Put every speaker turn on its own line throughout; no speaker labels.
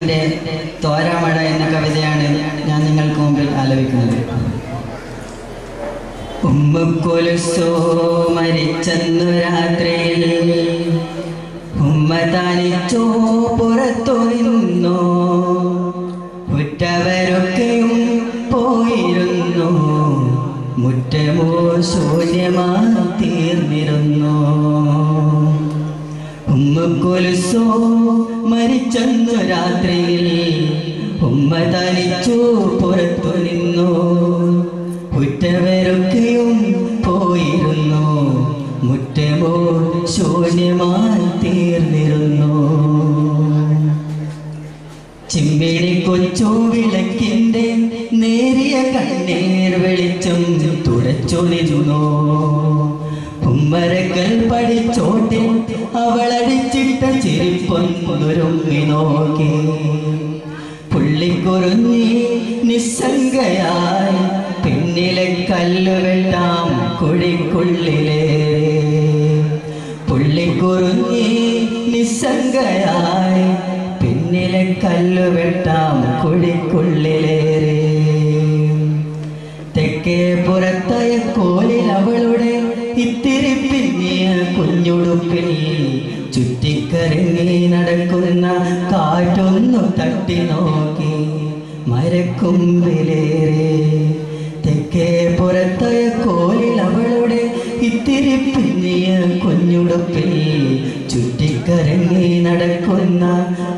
എന്റെ തോരാമഴ എന്ന കവിതയാണ് ഞാൻ നിങ്ങൾക്ക് മുമ്പിൽ ആലപിക്കുന്നത്. ഉമ്മക്കൊലുസോ മരിച്ചെന്നു രാത്രിയിൽ ഉമ്മ താനിച്ചോ പുറത്തു നിന്നോ. ഉറ്റവരൊക്കെയും പോയിരുന്നു. മുറ്റമോ ശൂന്യമായി മരിച്ചെന്നു രാത്രിയിൽ ഉമ്മ തനിച്ചു പുറത്തു നിന്നു. ഉറ്റവരൊക്കെയും പോയിരുന്നു. മുറ്റമോ ശൂന്യമായി തീർന്നിരുന്നു. ചിമ്മിണി കൊച്ചു വിളക്കിന്റെ നേരിയ കണ്ണീർ വെളിച്ചം തുടച്ചു നിന്നു ഉമ്മരക്കൽ പഠിച്ചോട്ടെ അവളടിച്ചിട്ട ചിരിപ്പൊന്നൊരുങ്ങി നോക്കി. പുള്ളിക്കുറുഞ്ഞി നിസ്സംഗയായി പിന്നിലെ കല്ലുവെട്ടാം കുഴിക്കുള്ളിലേ പുള്ളിക്കുറുങ്ങി നിസ്സംഗയായി പിന്നിലെ കല്ലുവെട്ടാം കുഴിക്കുള്ളിലേറെ. തെക്കേ പുറത്തയ പിന്നിയ കുഞ്ഞുടുപ്പിൽ ചുറ്റിക്കറങ്ങി നടക്കുന്ന കാറ്റൊന്നു തട്ടി നോക്കി മരക്കുമ്പിലേറെ. തെക്കേ പുറത്തയ കോലിൽ അവളുടെ ഇത്തിരി പിന്നിയ കുഞ്ഞുടുപ്പിൽ ചുറ്റിക്കറങ്ങി നടക്കുന്ന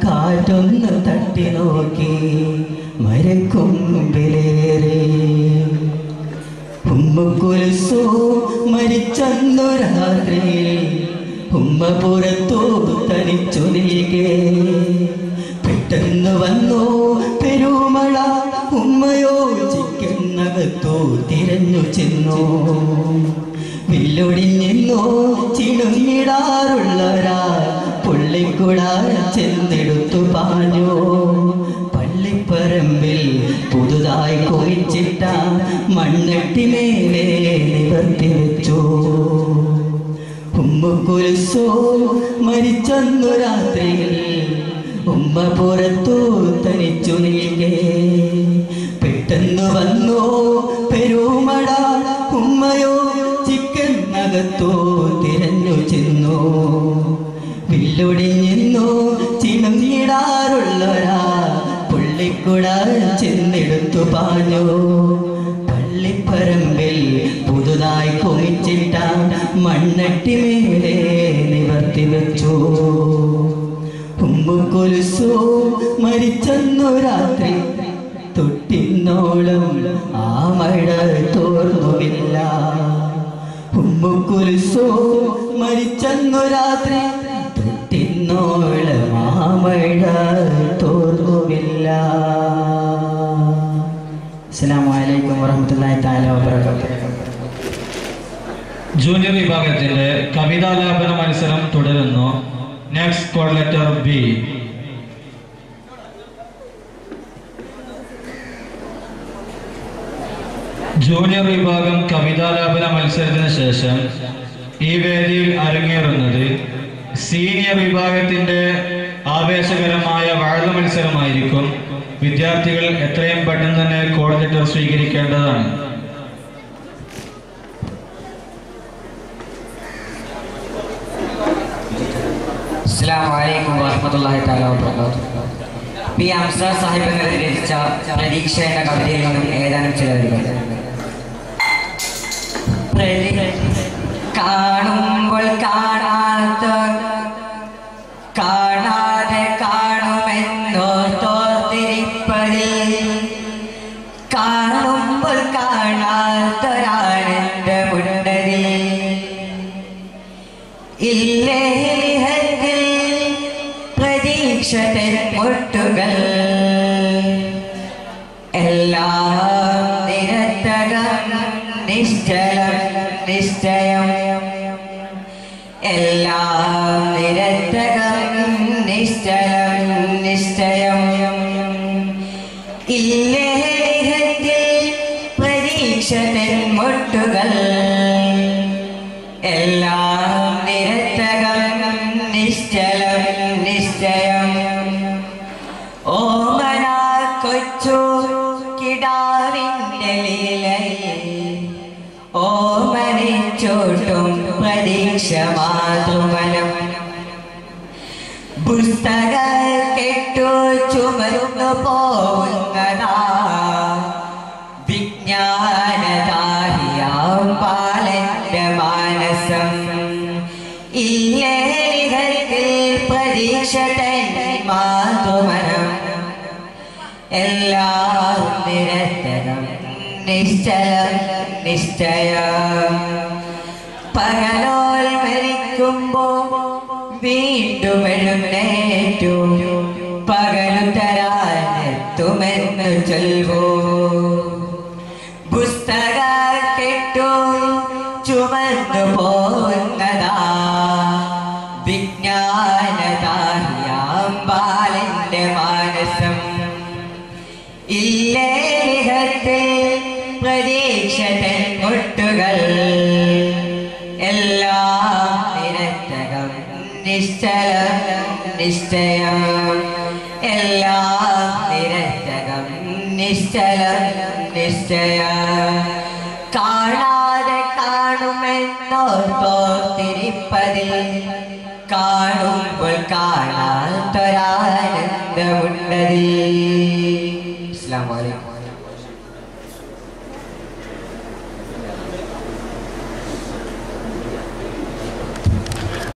കാറ്റൊന്ന് തട്ടി നോക്കി മരക്കുമ്പിലേറെ. ഉമ്മ കുലസോ മരിച്ചന്നു ഉമ്മ തനിച്ചു നിൽക്കേ. പെട്ടെന്ന് വന്നോ പെരുമഴ ഉമ്മയോ ചിക്കുന്നകത്തോ തിരഞ്ഞു ചെന്നോ. വില്ലൊടിഞ്ഞെന്നോ ചിണുങ്ങിടാറുള്ളവരാ പുള്ളിക്കുടാര ചെന്നെടുത്തു പാഞ്ഞോ. പള്ളിപ്പറമ്പിൽ പുതുതായി കുഴിച്ചിട്ട മണ്ണട്ടി നിവർത്തി വെച്ചു ഉമ്മ കുലസോ മരിച്ചന്നു രാത്രിയിൽ. ഉമ്മ പുറത്തു തനിച്ചു നീങ്ങേ പെട്ടെന്ന് വന്നോ പെരുമട ഉമ്മയോ ചിക്കൻ അകത്തോ തിരഞ്ഞു ചെന്നു. വില്ലൊടിഞ്ഞെന്നോ ചിണങ്ങിടാറുള്ളവരാ പുള്ളിക്കുട ചെന്നെടുത്തു പാഞ്ഞു പള്ളിപ്പറമ്പിൽ പുതുതായി കുമിച്ചിട്ട മണ്ണട്ടി മേലെ നിവർത്തി വെച്ചു. ഉമ്മു കൊലുസോ മരിച്ചെന്നു രാത്രി തൊട്ടിന്നോളം ആ മഴ തോർന്നുമില്ല. ഉമ്മു കുലുസോ മരിച്ചെന്നു രാത്രി തൊട്ടിന്നോളം ആ മഴ തോർന്നുമില്ല. അസ്സലാമു അലൈക്കും വറഹ്മത്തുള്ളാഹി തആല വബറകാതുഹു.
ജൂനിയർ വിഭാഗത്തിന്റെ കവിതാലാപന മത്സരം തുടരുന്നു. നെക്സ്റ്റ് ലെറ്റർ ബി ജൂനിയർ വിഭാഗം കവിതാലാപന മത്സരത്തിന് ശേഷം ഈ വേദിയിൽ അരങ്ങേറുന്നത് സീനിയർ വിഭാഗത്തിന്റെ ആവേശകരമായ വാഴ മത്സരമായിരിക്കും. വിദ്യാർത്ഥികൾ എത്രയും പെട്ടെന്ന് തന്നെ കോഡ് ലെറ്റർ സ്വീകരിക്കേണ്ടതാണ്.
അസ്സലാമു അലൈക്കും താല പി അംസർ സാഹിബ് രചിച്ച പ്രതീക്ഷ എന്ന കവിതയിൽ നിന്നും ഏതാനും ചില കാണുമ്പോൾ കാണാത്ത കാണാതെ കാണുമെന്നോ തോർത്തിരിപ്പതിൽ. കാണുമ്പോൾ കാണാത്തൊരാണെന്റെ മുന്നതിൽ ഇല്ലേഹത്തിൽ പ്രതീക്ഷ മുട്ടുകൾ എല്ലാം നിരത്തകം നിശ്ചലം നിശ്ചയം. എല്ലാം നിരത്തകം നിശ്ചലം. കൊച്ചു കിടാവിന്റെ ലീലയിൽ. ഓമനിച്ചോട്ടും പ്രതീക്ഷ മാതൃമനം. പുസ്തക കെട്ടു ചുമരുന്നു പോകുന്നതാ വിജ്ഞാനദാഹിയാം പാലന്റെ മാനസം. ഇല്ലേ പ്രതീക്ഷ തന്നെ മാതൃമനം. എല്ലാം നിരന്തരം നിശ്ചയം നിശ്ചയം. പകലോൽ മരിക്കുമ്പോ വീണ്ടും എഴുന്നേറ്റു. പകലു തരാനെത്തുമെന്ന് ചൊൽവോ. നിശ്ചലം നിശ്ചയം. എല്ലാ നിരക്ഷകം നിശ്ചല നിശ്ചയ. കാണാതെ കാണുമെന്നോർത്തോർത്തിരിപ്പതിൽ കാണുമ്പോൾ കാണാത്തൊരാനന്ദമുണ്ടതിൽ